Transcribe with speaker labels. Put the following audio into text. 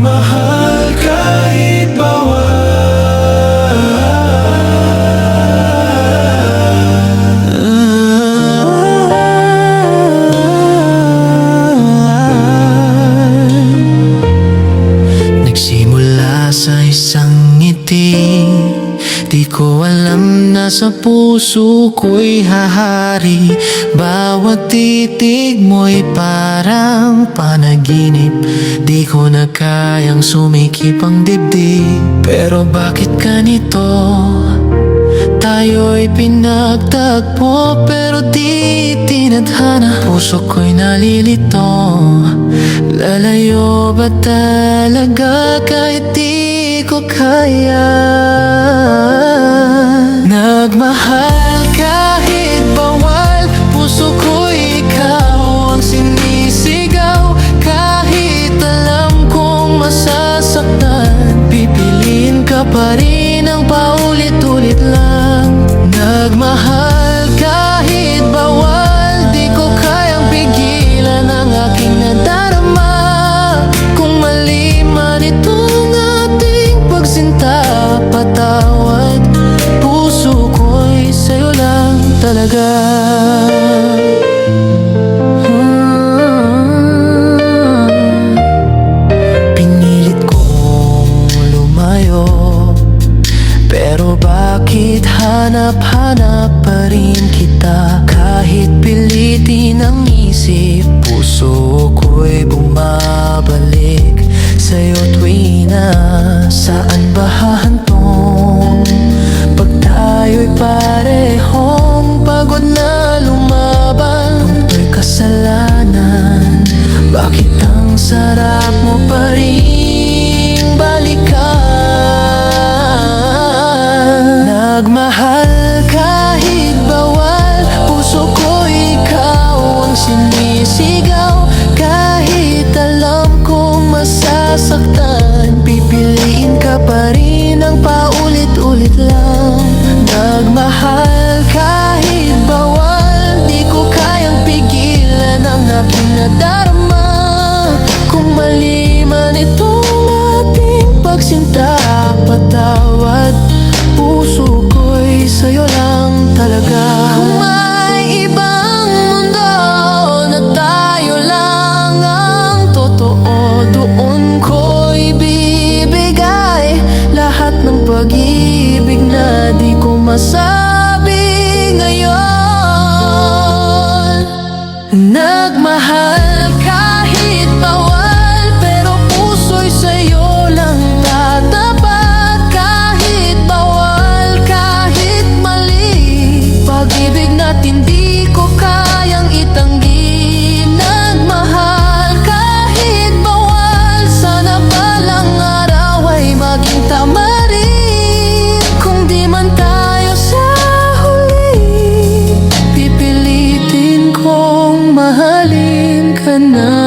Speaker 1: Mahal kahit
Speaker 2: Nagsimula sa isang ngiti Di ko alam na sa puso ko'y hahari. Bawat titig mo'y parang panaginip. Di ko na kayang sumikip ang dibdib. Pero bakit ganito? Tayo'y pinagtagpo pero di tinadhana. Puso ko'y nalilito. Lalayo ba talaga kahit di ko kaya Nagmahal kahit bawal Puso ko'y ikaw ang sinisigaw. Kahit alam kong masasaktan Pipiliin ka pa rin ang paulit-ulit lang talaga. Hmm. Pinilit kong lumayo Pero bakit hanap-hanap pa rin kita? Kahit pilitin ang isip Puso ko'y bumabalik Sa'yo tuwi na Saan ba hahantong Pag tayo'y parehong sarap mo pa rin balikan. Nagmahal kahit bawal Puso ko ikaw ang sinisigaw. Kahit alam kong masasaktan never